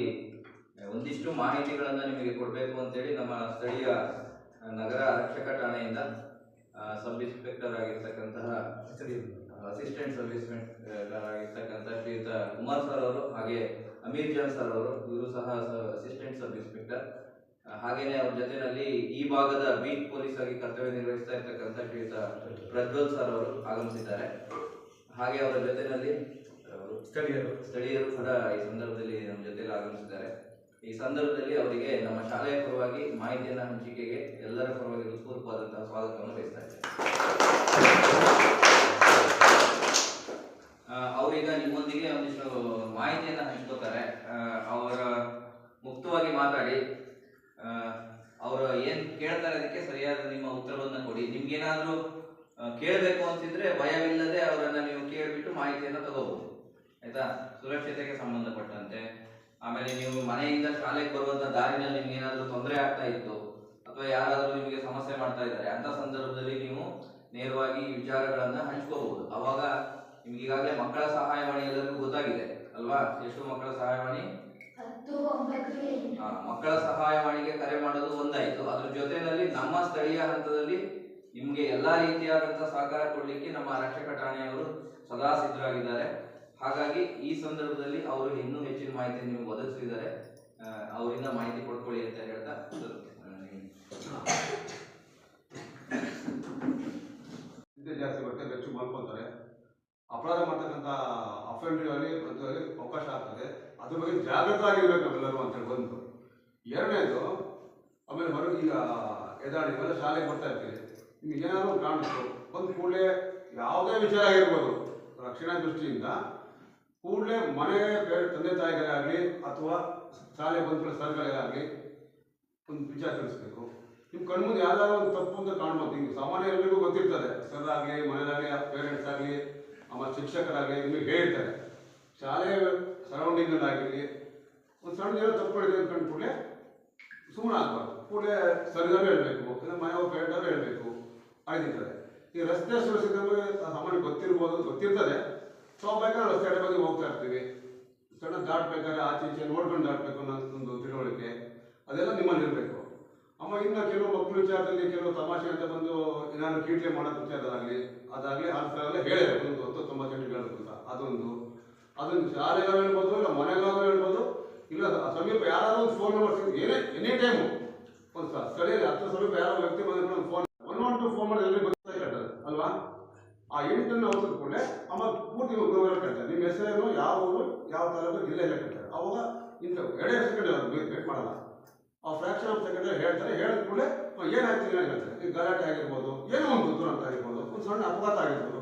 ಮುಖ್ಯವಾಗಿ ಒಂದಿಷ್ಟು ಮಾಹಿತಿಗಳನ್ನು ನಿಮಗೆ ಕೊಡಬೇಕು ಅಂತೇಳಿ ನಮ್ಮ ಸ್ಥಳೀಯ ನಗರ ರಕ್ಷಕ ಠಾಣೆಯಿಂದ ಸಬ್ ಇನ್ಸ್ಪೆಕ್ಟರ್ ಆಗಿರ್ತಕ್ಕಂತಹ ಅಸಿಸ್ಟೆಂಟ್ ಸಬ್ ಇನ್ಸ್ಪೆಕ್ಟರ್ ಆಗಿರ್ತಕ್ಕಂಥ ಶ್ರೀಯುತ ಕುಮಾರ್ ಸರ್ ಅವರು, ಹಾಗೆ ಅಮೀರ್ ಜಾನ್ ಸರ್ ಅವರು, ಇವರು ಸಹ ಅಸಿಸ್ಟೆಂಟ್ ಸಬ್ ಇನ್ಸ್ಪೆಕ್ಟರ್ ಹಾಗೇನೆ ಅವ್ರ ಜೊತೆನಲ್ಲಿ ಈ ಭಾಗದ ಬೀಟ್ ಪೊಲೀಸ್ ಆಗಿ ಕರ್ತವ್ಯ ನಿರ್ವಹಿಸ್ತಾ ಇರ್ತಕ್ಕಂಥ ಶ್ರೀಯುತ ಪ್ರಜ್ವಲ್ ಸರ್ ಅವರು ಆಗಮಿಸಿದ್ದಾರೆ. ಹಾಗೆ ಅವರ ಜೊತೆನಲ್ಲಿ ಅವರು ಸ್ಥಳೀಯರು. ಸ್ಥಳೀಯರು ಕೂಡ ಈ ಸಂದರ್ಭದಲ್ಲಿ ನಮ್ಮ ಜೊತೆಲಿ ಆಗಮಿಸಿದ್ದಾರೆ. ಈ ಸಂದರ್ಭದಲ್ಲಿ ಅವರಿಗೆ ನಮ್ಮ ಶಾಲೆಯ ಪರವಾಗಿ ಮಾಹಿತಿಯನ್ನು ಹಂಚಿಕೆಗೆ ಎಲ್ಲರ ಪರವಾಗಿ ಹೃತ್ಪೂರ್ವಕವಾದಂತಹ ಸ್ವಾಗತವನ್ನು ಬಯಸ್ತಾ ಇದ್ದೇನೆ. ಅವರೀಗ ನಿಮ್ಮೊಂದಿಗೆ ಒಂದಿಷ್ಟು ಮಾಹಿತಿಯನ್ನು ಹಂಚ್ಕೋತಾರೆ. ಅವರ ಮುಕ್ತವಾಗಿ ಮಾತಾಡಿ. ಅವರು ಏನು ಕೇಳ್ತಾರೆ ಅದಕ್ಕೆ ಸರಿಯಾದ ನಿಮ್ಮ ಉತ್ತರವನ್ನು ಕೊಡಿ. ನಿಮ್ಗೇನಾದರೂ ಕೇಳ್ಬೇಕು ಅಂತಿದ್ರೆ ಭಯವಿಲ್ಲದೆ ಅವರನ್ನು ನೀವು ಕೇಳಿಬಿಟ್ಟು ಮಾಹಿತಿಯನ್ನು ತಗೋಬಹುದು. ಆಯ್ತಾ? ಸುರಕ್ಷತೆಗೆ ಸಂಬಂಧಪಟ್ಟಂತೆ. ಆಮೇಲೆ ನೀವು ಮನೆಯಿಂದ ಶಾಲೆಗೆ ಬರುವಂತ ದಾರಿನಲ್ಲಿ ನಿಮ್ಗೆ ಏನಾದ್ರೂ ತೊಂದರೆ ಆಗ್ತಾ ಇತ್ತು ಅಥವಾ ಯಾರಾದರೂ ನಿಮಗೆ ಸಮಸ್ಯೆ ಮಾಡ್ತಾ ಇದ್ದಾರೆ ಅಂತ ಸಂದರ್ಭದಲ್ಲಿ ನೀವು ನೇರವಾಗಿ ಈ ವಿಚಾರಗಳನ್ನ ಹಂಚ್ಕೋಬಹುದು. ಅವಾಗ ನಿಮ್ಗೆ ಈಗಾಗಲೇ ಮಕ್ಕಳ ಸಹಾಯವಾಣಿ ಎಲ್ಲರಿಗೂ ಗೊತ್ತಾಗಿದೆ ಅಲ್ವಾ? ಎಷ್ಟು ಮಕ್ಕಳ ಸಹಾಯವಾಣಿ? ಮಕ್ಕಳ ಸಹಾಯವಾಣಿಗೆ ಕರೆ ಮಾಡೋದು ಒಂದಾಯ್ತು. ಅದ್ರ ಜೊತೆನಲ್ಲಿ ನಮ್ಮ ಸ್ಥಳೀಯ ಹಂತದಲ್ಲಿ ನಿಮ್ಗೆ ಎಲ್ಲಾ ರೀತಿಯಾದಂತಹ ಸಹಕಾರ ಕೊಡ್ಲಿಕ್ಕೆ ನಮ್ಮ ಆರಕ್ಷಕ ಠಾಣೆಯವರು ಸದಾ ಸಿದ್ಧರಾಗಿದ್ದಾರೆ. ಹಾಗಾಗಿ ಈ ಸಂದರ್ಭದಲ್ಲಿ ಅವರು ಇನ್ನೂ ಹೆಚ್ಚಿನ ಮಾಹಿತಿ ನಿಮ್ಗೆ ಒದಗಿಸಿದ್ದಾರೆ ಅವರಿಂದ ಮಾಹಿತಿ ಕೊಡ್ಕೊಳ್ಳಿ ಅಂತ ಹೇಳ್ತಾ ಜಾಸ್ತಿ ಬರುತ್ತೆ ಹೆಚ್ಚು ಮಾಡ್ಕೊತಾರೆ ಅಪರಾಧ ಮಾಡ್ತಕ್ಕಂಥ ಅಫೆಂಡ್ಗಳಲ್ಲಿ ಅಲ್ಲಿ ಅವಕಾಶ ಆಗ್ತದೆ. ಅದ್ರ ಬಗ್ಗೆ ಜಾಗೃತರಾಗಿರ್ಬೇಕು ನಾವೆಲ್ಲರೂ ಅಂತೇಳಿ ಬಂದು. ಎರಡನೇದು, ಆಮೇಲೆ ಹೊರಗೆ ಈಗ ಎದಾಡಿ ಇವೆಲ್ಲ ಶಾಲೆಗೆ ಬರ್ತಾ ಇರ್ತೀವಿ ನಿಮ್ಗೆ ಏನಾದ್ರು ಕಾಣಿಸ್ತು ಬಂದ ಕೂಡಲೇ ಯಾವುದೇ ವಿಚಾರ ಆಗಿರ್ಬೋದು. ರಕ್ಷಣಾ ದೃಷ್ಟಿಯಿಂದ ಕೂಡಲೇ ಮನೆ ಬೇರೆ ತಂದೆ ತಾಯಿಗಳಾಗಲಿ ಅಥವಾ ಶಾಲೆ ಬಂದ ಸರ್ಗಳಿಗಾಗಲಿ ಒಂದು ವಿಚಾರ ತಿಳಿಸ್ಬೇಕು. ನಿಮ್ಮ ಕಣ್ಮುಂದೆ ಯಾವ್ದಾದ್ರು ಒಂದು ತಪ್ಪು ಅಂತ ಕಾಣ್ಬೋದು. ನಿಮ್ಗೆ ಸಾಮಾನ್ಯ ಎಲ್ಲರಿಗೂ ಗೊತ್ತಿರ್ತದೆ. ಸರ್ದಾಗಲಿ ಮನೇಲಾಗಲಿ ಪೇರೆಂಟ್ಸ್ ಆಗಲಿ, ಆಮೇಲೆ ಶಿಕ್ಷಕರಾಗಲಿ ನಿಮಗೆ ಹೇಳ್ತಾರೆ. ಶಾಲೆ ಸರೌಂಡಿಂಗಲ್ಲಾಗಿರಲಿ ಒಂದು ಸಣ್ಣ ಏನೋ ತಪ್ಪು ಅಂದ್ಕೊಂಡು ಅಂತ ಕೂಡಲೇ ಸುಮ್ಮನೆ ಆಗ್ಬಾರ್ದು. ಕೂಡಲೇ ಸರಿದಾರು ಹೇಳಬೇಕು, ಇಲ್ಲ ಮನೆಯವ್ರ ಪೇರೆಂಟರು ಹೇಳಬೇಕು ಆಗಿರ್ತದೆ ಈ ರಸ್ತೆ ಸುರಕ್ಷತೆ ಸಾಮಾನ್ಯ ಗೊತ್ತಿರ್ಬೋದು, ಗೊತ್ತಿರ್ತದೆ. ಸ್ವಾಭಾವಿಕ ಬೇಕಾದ್ರೆ ರಸ್ತೆ ಬಗ್ಗೆ ಹೋಗ್ತಾ ಇರ್ತೀವಿ. ಸಣ್ಣ ದಾಟ್ಬೇಕಾದ್ರೆ ಆಚೆ ಈಚೆ ನೋಡ್ಕೊಂಡು ದಾಟಬೇಕು ಅನ್ನೋ ಒಂದು ತಿಳುವಳಿಕೆ, ಅದೆಲ್ಲ ನಿಮ್ಮಲ್ಲಿರಬೇಕು ಅಮ್ಮ, ಇನ್ನು ಕೆಲವು ಮಕ್ಕಳ ವಿಚಾರದಲ್ಲಿ ಕೆಲವು ತಮಾಷೆ ಅಂತ ಬಂದು ಏನಾದ್ರು ಕೀಟ್ಲೆ ಮಾಡೋ ವಿಚಾರದಾಗಲಿ ಅದಾಗಲಿ ಆ ಥರ ಹೇಳಬೇಕು ಒಂದು ಹತ್ತು ತೊಂಬತ್ತು ಗಂಟೆ ಹೇಳಬೇಕು ಅಂತ. ಅದೊಂದು. ಅದೊಂದು ಶಾಲೆಗಾರು ಹೇಳ್ಬೋದು, ಇಲ್ಲ ಮನೆಗಾರು ಹೇಳ್ಬೋದು, ಇಲ್ಲ ಸ- ಸಮೀಪ ಯಾರಾದರೂ ಒಂದು ಫೋನ್ ನಂಬರ್ ಏನೇ ಎನಿ ಟೈಮು ಒಂದು ಸ- ಸ್ಥಳೀಯ ಹತ್ತು ಸಮೀಪ ಯಾರೋ ವ್ಯಕ್ತಿ ಬಂದ್ರೆ phone one one two phone ಮಾಡಿ ಎಲ್ಲರಿಗೂ ಗೊತ್ತಾಗಿರ್ತದೆ ಅಲ್ವಾ? ಆ ಎಂಟನ್ನು ಔಷಧ ಕೂಡಲೇ ಆಮೇಲೆ ಪೂರ್ತಿ ಉಪಯೋಗ ಕೇಳ್ತಾರೆ ನಿಮ್ಮ ಹೆಸರೇನು ಯಾವ ಊರು ಯಾವ ತಾಲೂಕು, ಜಿಲ್ಲೆ ಎಲ್ಲ ಕೇಳ್ತಾರೆ ಅವಾಗ ಇಂಥ ಎರಡೇ ಸೆಕೆಂಡ್ ವೇಟ್ ಮಾಡಲ್ಲ. ಆ ಫ್ರಾಕ್ಷನ್ ಆಫ್ ಸೆಕೆಂಡ್ ಹೇಳ್ತಾರೆ. ಹೇಳಿದ ಕೂಡಲೇ ಏನಾಯ್ತು ಏನು ಹೇಳ್ತಾರೆ. ಈಗ ಗಲಾಟೆ ಆಗಿರ್ಬೋದು, ಏನೋ ಒಂದು ದುರಂತ ಆಗಿರ್ಬೋದು, ಒಂದು ಸಣ್ಣ ಅಪಘಾತ ಆಗಿರ್ಬೋದು.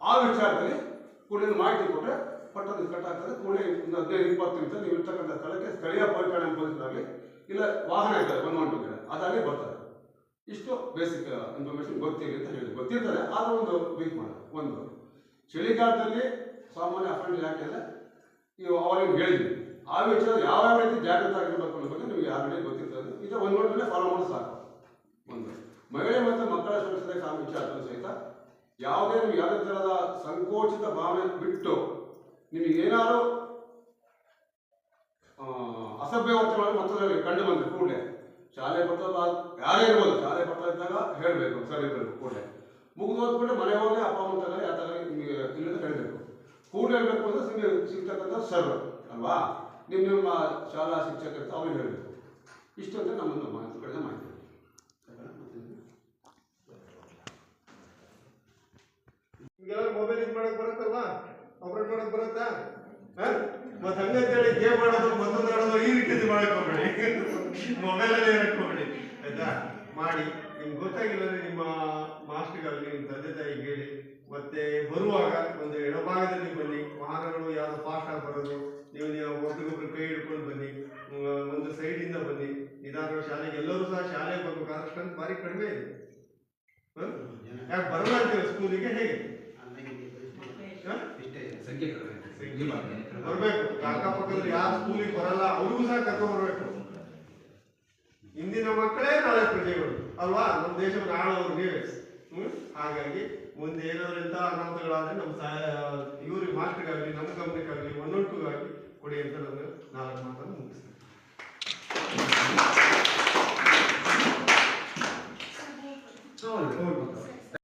ಆ ವಿಚಾರದಲ್ಲಿ ಕೂಡಲೇ ಮಾಹಿತಿ ಕೊಟ್ಟರೆ ಪಟ್ಟದ ಆಗ್ತದೆ. ಕೂಡಲೇ ಒಂದು ಹದಿನೈದು, ಇಪ್ಪತ್ತು ನಿಮಿಷ ನೀವು ಇರ್ತಕ್ಕಂಥ ಸ್ಥಳಕ್ಕೆ ಸ್ಥಳೀಯ ಪರಿಪಾಲನೆ ಪೊಲೀಸರಾಗಲಿ ಇಲ್ಲ ವಾಹನ ಇದ್ದಾರೆ ಒನ್ ಒನ್ ಅದಾಗಲಿ ಬರ್ತಾರೆ. ಇಷ್ಟು ಬೇಸಿಕ್ ಇನ್ಫಾರ್ಮೇಶನ್ ಗೊತ್ತಿದೆ ಅಂತ ಹೇಳಿ ಗೊತ್ತಿರ್ತದೆ ಆದರೂ ಒಂದು ವೀಕ್ ಮಾಡೋದು ಒಂದು. ಚಳಿಗಾಲದಲ್ಲಿ ಸಾಮಾನ್ಯ ಅಫೆಂಡ್ ಯಾಕೆ ಅಂದರೆ ನೀವು ಅವರಿಗೆ ಹೇಳಿದ್ವಿ. ಆ ವಿಚಾರ ಯಾವ ಯಾವ ರೀತಿ ಜಾಗೃತ ಆಗಿರ್ಬೇಕು ಅನ್ನೋ ಬಗ್ಗೆ ನಿಮಗೆ ಆಲ್ರೆಡಿ ಗೊತ್ತಿರ್ತದೆ. ಇದು ಒಂದು ನೋಡಿದ್ರೆ ಫಾಲೋ ಮಾಡೋದು ಸಾಕು. ಒಂದು. ಮಹಿಳೆ ಮತ್ತು ಮಕ್ಕಳ ಸುರಕ್ಷತೆ ಸಹ ವಿಚಾರದಲ್ಲಿ ಸಹಿತ. ಯಾವುದೇ ನೀವು ಯಾವುದೇ ಥರದ ಸಂಕೋಚಿತ ಭಾವನೆ ಬಿಟ್ಟು ನಿಮಗೆ ಏನಾದರೂ ಆ, ಅಸಭ್ಯ ವರ್ತನೆ ಮತ್ತೊಂದು ಕಂಡು ಬಂದ್ರೆ ಕೂಡಲೇ ಶಾಲೆ ಬರ್ತಾ ಯಾರೇ ಇರ್ಬೋದು, ಶಾಲೆ ಬರ್ತಾ ಇದ್ದಾಗ ಹೇಳಬೇಕು ಸರಿ ಇರಬೇಕು ಕೂಡಲೇ. ಮುಗಿದು ಹೋದ್ಬಿಟ್ಟು ಮನೆ ಹೋಗಿ ಅಪ್ಪ, ಅಮ್ಮ ತಗೊಳ್ಳಿ ಆ ಥರ ನಿಮಗೆ ಇಲ್ಲದ ಹೇಳಬೇಕು. ಕೂಡಲೇ ಹೇಳಬೇಕು ಅಂದ್ರೆ ನಿಮಗೆ ಸಿಗ್ತಕ್ಕಂಥ ಸರ್ ಅಲ್ವಾ? ನಿಮ್ಮ ನಿಮ್ಮ ಶಾಲಾ ಶಿಕ್ಷಕರು ಅವ್ರಿಗೆ ಹೇಳಬೇಕು. ಇಷ್ಟು ಅಂತ ನಮ್ಮನ್ನು ಮಾತು ಕಡಿಮೆ ಮಾಹಿತಿ ನಿಮ್ಗೆಲ್ಲ ಮೊಬೈಲ್ ಇದು ಮಾಡಕ್ ಬರುತ್ತಲ್ವಾ? ಆಪರೇಟ್ ಮಾಡಕ್ ಬರುತ್ತಾ? ಹ? ಮತ್ತ್ ಹಂಗಂತೇಳಿ ಗೇಮ್ ಮಾಡೋದು ಮತ್ತೊಂದು ಆಡೋದು ಈ ರೀತಿ ಮಾಡಕ್ ಹೋಗ್ಬೇಡಿ. ಮೊಬೈಲ್ ಅಲ್ಲೇ ಇರಕ್ ಹೋಗ್ಬೇಡಿ. ಆಯ್ತಾ? ಮಾಡಿ. ನಿಮ್ಗೆ ಗೊತ್ತಾಗಿಲ್ಲ ಅಂದ್ರೆ ನಿಮ್ಮ ಮಾಸ್ಟರ್ಗಾಗಲಿ ನಿಮ್ಮ ತಂದೆ ತಾಯಿ ಹೇಳಿ. ಮತ್ತೆ ಬರುವಾಗ ಒಂದು ಎಡಭಾಗದಲ್ಲಿ ಬನ್ನಿ. ವಾಹನಗಳು ಯಾವ್ದು ಫಾಸ್ಟ್ ಆಗಿ ಬರೋದು ನೀವು ನೀವು ಒಬ್ರಿಗೊಬ್ರು ಕೈ ಹಿಡ್ಕೊಂಡು ಬನ್ನಿ. ಒಂದು ಸೈಡ್ ಇಂದ ಬನ್ನಿ. ನಿಧಾನ ಶಾಲೆಗೆ ಎಲ್ಲರೂ ಸಹ ಶಾಲೆಗೆ ಬರ್ಬೇಕಾದ್ರೆ ಸ್ಟ್ರೆಂತ್ ಭಾರಿ ಕಡಿಮೆ ಇದೆ? ಯಾಕೆ ಬರಲ್ಲ ಸ್ಕೂಲಿಗೆ ಹೇಗೆ? ಹ? ಬರ್ಬೇಕು. ಅಕ್ಕಪಕ್ಕದಲ್ಲಿ ಯಾರು ಸ್ಕೂಲಿಗೆ ಬರಲ್ಲ ಅವ್ರಿಗೂ ಸಹ ಕರ್ಕೊಂಡು ಬರಬೇಕು. ಇಂದಿನ ಮಕ್ಕಳೇ ನಾಳೆ ಪ್ರಜೆಗಳು ಅಲ್ವಾ? ನಮ್ಮ ದೇಶವನ್ನು ಆಳೋರು ನೀವೇ ಹಾಗಾಗಿ ಮುಂದೆ ಏನಾದ್ರು ಎಂತ ಅನಾಹುತಗಳಾದ್ರೆ ನಮ್ಮ ಇವ್ರಿಗೆ ಮಾಸ್ಟರ್ಗಾಗಲಿ ನಮ್ಮ ಕಂಪ್ನಿಗಾಗಲಿ ಒನ್